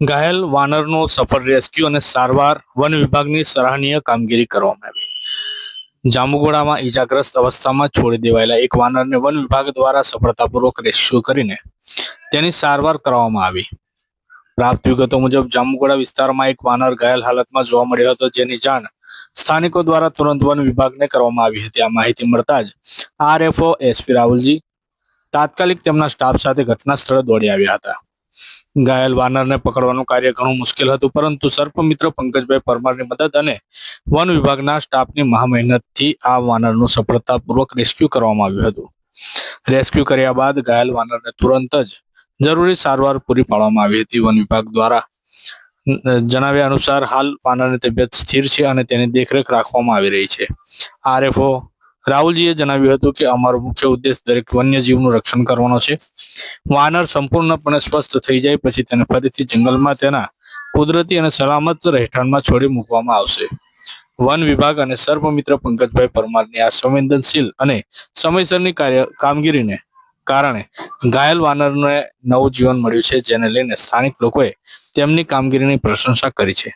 ઘાયલ વાનરનો સફળ રેસ્ક્યુ અને સારવાર વન વિભાગની સરાહનીય કામગીરી કરવામાં આવી. જાંબુગોડામાં ઈજાગ્રસ્ત અવસ્થામાં છોડી દેવાયેલા એક વાનરને વન વિભાગ દ્વારા સફળતાપૂર્વક રેસ્ક્યુ કરીને તેની સારવાર કરવામાં આવી. પ્રાપ્ત વિગતો મુજબ જાંબુગોડા વિસ્તારમાં એક વાનર ઘાયલ હાલતમાં જોવા મળ્યો હતો, જેની જાણ સ્થાનિકો દ્વારા તુરંત વન વિભાગને કરવામાં આવી હતી. આ માહિતી મળતા જ આરએફઓ એસપી રાહુલજી તાત્કાલિક તેમના સ્ટાફ સાથે ઘટના સ્થળે દોડી આવ્યા હતા. ઘાયલ વાનરને પકડવાનું કાર્ય ઘણું મુશ્કેલ હતું, પરંતુ સર્પ મિત્ર પંકજભાઈ પરમારની મદદ અને વન વિભાગના સ્ટાફની મહામહેનતથી આ વાનરનું સફળતાપૂર્વક રેસ્ક્યુ કરવામાં આવ્યું હતું. રેસ્ક્યુ કર્યા બાદ ઘાયલ વાનરને તુરંત જ જરૂરી સારવાર પૂરી પાડવામાં આવી હતી. વન વિભાગ દ્વારા જણાવ્યા અનુસાર હાલ વાનરની તબિયત સ્થિર છે અને તેની દેખરેખ રાખવામાં આવી રહી છે. આરએફઓ રાહુલજીએ જણાવ્યું હતું કે અમારો મુખ્ય ઉદ્દેશ દરેક વન્યજીવનું રક્ષણ કરવાનો છે. વાનર સંપૂર્ણપણે સ્વસ્થ થઈ જાય, પછી તેને ફરીથી જંગલમાં તેના કુદરતી અને સલામત રહેઠાણમાં છોડી મૂકવામાં આવશે. વન વિભાગ અને સર્પમિત્ર પંકજભાઈ પરમારની આ સંવેદનશીલ અને સમયસરની કાર્ય કામગીરીને કારણે ઘાયલ વાનરને નવું જીવન મળ્યું છે, જેને લઈને સ્થાનિક લોકોએ તેમની કામગીરીની પ્રશંસા કરી છે.